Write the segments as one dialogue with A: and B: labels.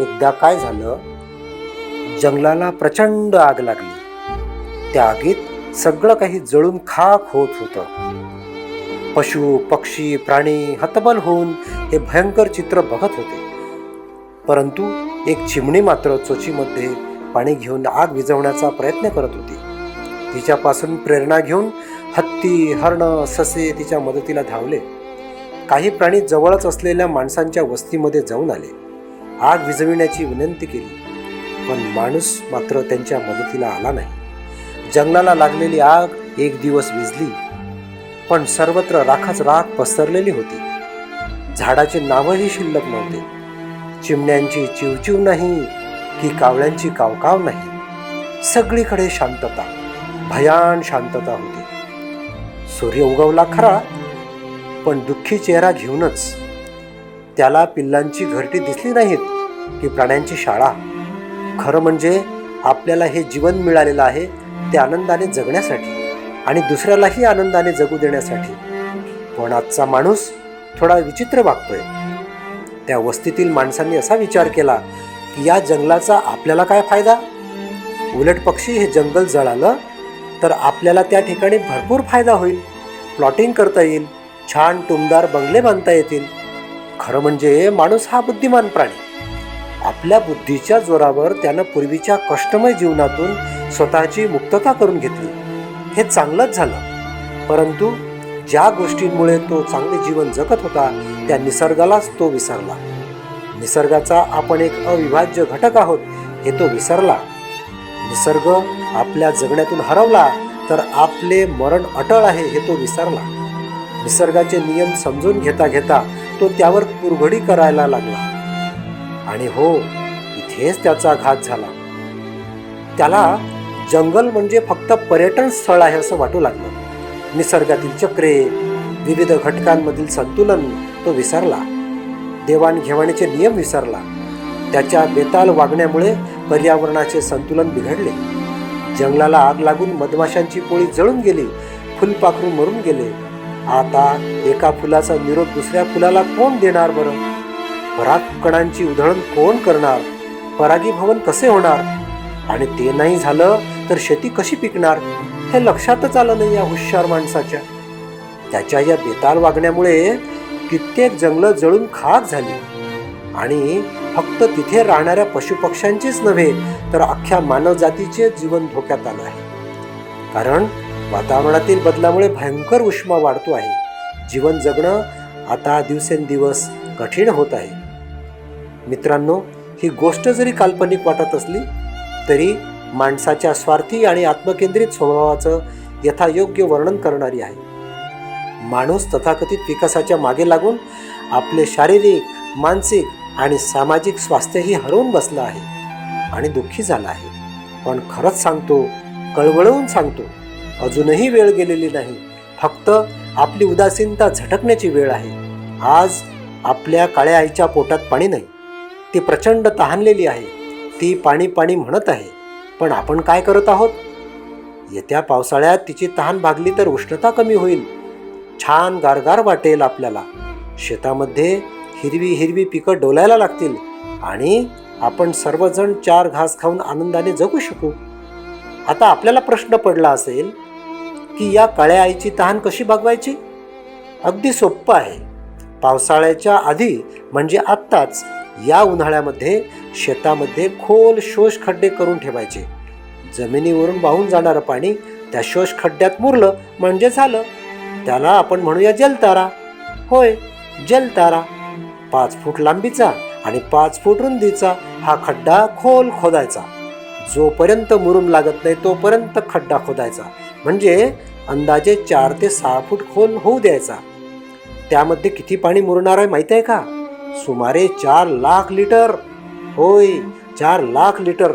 A: एकदा काय झालं? जंगलाला प्रचंड आग लागली. त्या आगीत सगळं काही जळून खाक होत होतं. पशु पक्षी प्राणी हतबल होऊन हे भयंकर चित्र बघत होते. परंतु एक चिमणी मात्र चोचीमध्ये पाणी घेऊन आग विझवण्याचा प्रयत्न करत होती. तिच्यापासून प्रेरणा घेऊन हत्ती हरण ससे तिच्या मदतीला धावले. काही प्राणी जवळच असलेल्या माणसांच्या वस्तीमध्ये जाऊन आले. आग विझविण्याची विनंती केली. पण माणूस मात्र त्यांच्या मदतीला आला नाही. जंगलाला लागलेली आग एक दिवस विझली पण सर्वत्र राखच राख पसरलेली होती. झाडाचे नावही शिल्लक नव्हते. चिमण्यांची चिवचिव नाही की कावळ्यांची कावकाव नाही. सगळीकडे शांतता भयान शांतता होती. सूर्य उगवला खरा पण दुःखी चेहरा घेऊनच त्याला पिल्लांची घरटी दिसली नाहीत की प्राण्यांची शाळा. खरं म्हणजे आपल्याला हे जीवन मिळालेलं आहे ते आनंदाने जगण्यासाठी आणि दुसऱ्यालाही आनंदाने जगू देण्यासाठी. पण आजचा माणूस थोडा विचित्र वागतोय. त्या वस्तीतील माणसांनी असा विचार केला की या जंगलाचा आपल्याला काय फायदा? उलट पक्षी हे जंगल जळालं तर आपल्याला त्या ठिकाणी भरपूर फायदा होईल. प्लॉटिंग करता येईल. छान टुमदार बंगले बांधता येतील. खरं म्हणजे माणूस हा बुद्धिमान प्राणी. आपल्या बुद्धीच्या जोरावर त्यानं पूर्वीच्या कष्टमय जीवनातून स्वतःची मुक्तता करून घेतली. हे चांगलंच झालं. परंतु ज्या गोष्टींमुळे तो चांगले जीवन जगत होता त्या निसर्गालाच तो विसरला. निसर्गाचा आपण एक अविभाज्य घटक आहोत हे तो विसरला. निसर्ग आपल्या जगण्यातून हरवला तर आपले मरण अटळ आहे हे तो विसरला. निसर्गाचे नियम समजून घेता घेता तो त्यावर कुरघडी करायला लागला. आणि हो इथेच त्याचा घात झाला. त्याला जंगल म्हणजे फक्त पर्यटन स्थळ आहे असं वाटू लागलं. निसर्गातील चक्रे विविध घटकांमधील संतुलन तो विसरला. देवाणघेवाणीचे नियम विसरला. त्याच्या बेताल वागण्यामुळे पर्यावरणाचे संतुलन बिघडले. जंगलाला आग लागून मधमाशांची पोळी जळून गेली फुलपाखरू मरून गेले आता एका फुलाचा निरोप दुसऱ्या फुलाला कोण देणार बरं? परागकणांची उधळण कोण करणार? परागीभवन कसे होणार? आणि ते नाही झालं तर शेती कशी पिकणार? हे लक्षातच आलं नाही या हुशार माणसाच्या. त्याच्या या बेताल वागण्यामुळे कित्येक जंगलं जळून खाक झाली. आणि फक्त तिथे राहणाऱ्या पशुपक्ष्यांचीच नव्हे तर अख्ख्या मानवजातीचे जीवन धोक्यात आलं आहे. कारण वातावरणातील बदलामुळे भयंकर उष्मा वाढतो आहे. जीवन जगणं आता दिवसेंदिवस कठीण होत आहे. मित्रांनो ही गोष्ट जरी काल्पनिक वाटत असली तरी माणसाच्या स्वार्थी आणि आत्मकेंद्रित स्वभावाचं यथायोग्य वर्णन करणारी आहे. माणूस तथाकथित विकासाच्या मागे लागून आपले शारीरिक मानसिक आणि सामाजिक स्वास्थ्यही हरवून बसलं आहे आणि दुःखी झाला आहे. पण खरंच सांगतो कळवळवून सांगतो अजूनही वेळ गेलेली नाही. फक्त आपली उदासीनता झटकण्याची वेळ आहे. आज आपल्या काळ्या आईच्या पोटात पाणी नाही. ती प्रचंड तहानलेली आहे. ती पाणी पाणी म्हणत आहे. पण आपण काय करत आहोत? येत्या पावसाळ्यात तिची तहान भागली तर उष्णता कमी होईल. छान गारगार वाटेल आपल्याला. शेतामध्ये हिरवी हिरवी पिकं डोलायला लागतील. आणि आपण सर्वजण चार घास खाऊन आनंदाने जगू शकू. आता आपल्याला प्रश्न पडला असेल की या काळ्या आईची तहान कशी भागवायची अगदी सोपं आहे. पावसाळ्याच्या आधी म्हणजे आत्ताच या उन्हाळ्यामध्ये शेतामध्ये खोल शोष खड्डे करून ठेवायचे. जमिनीवरून वाहून जाणारं पाणी त्या शोष खड्ड्यात मुरलं म्हणजे झालं. त्याला आपण म्हणूया जलतारा. होय जलतारा. पाच फूट लांबीचा आणि पाच फूट रुंदीचा हा खड्डा खोल खोदायचा. जोपर्यंत मुरुम लागत नाही तोपर्यंत खड्डा खोदायचा. म्हणजे अंदाजे चार ते सहा फूट खोल होऊ द्यायचा. त्यामध्ये किती पाणी मुरणार आहे माहीत आहे का? सुमारे चार लाख लिटर. होय चार लाख लिटर.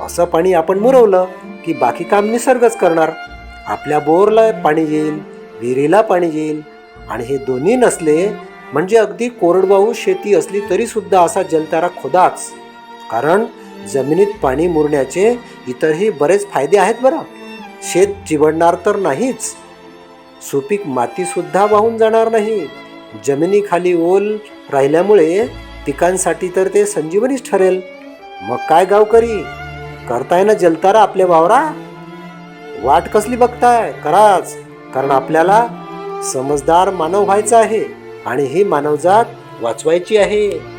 A: असं पाणी आपण मुरवलं की बाकी काम निसर्गच करणार. आपल्या बोरला पाणी येईल विहिरीला पाणी येईल आणि हे दोन्ही नसले म्हणजे अगदी कोरडवाहू शेती असली तरीसुद्धा असा जलतारा खोदाच. कारण जमिनीत पाणी मुरण्याचे इतरही बरेच फायदे आहेत बरं. शेत चिवडणार तर नाहीच. सुपीक मातीसुद्धा वाहून जाणार नाही. जमिनीखाली ओल राहिल्यामुळे पिकांसाठी तर ते संजीवनीच ठरेल. मग काय गावकरी? करताय ना जलतारा आपल्या वावरा? वाट कसली बघताय? कराच. कारण आपल्याला समजदार मानव व्हायचं आहे आणि ही मानवजात वाचवायची आहे.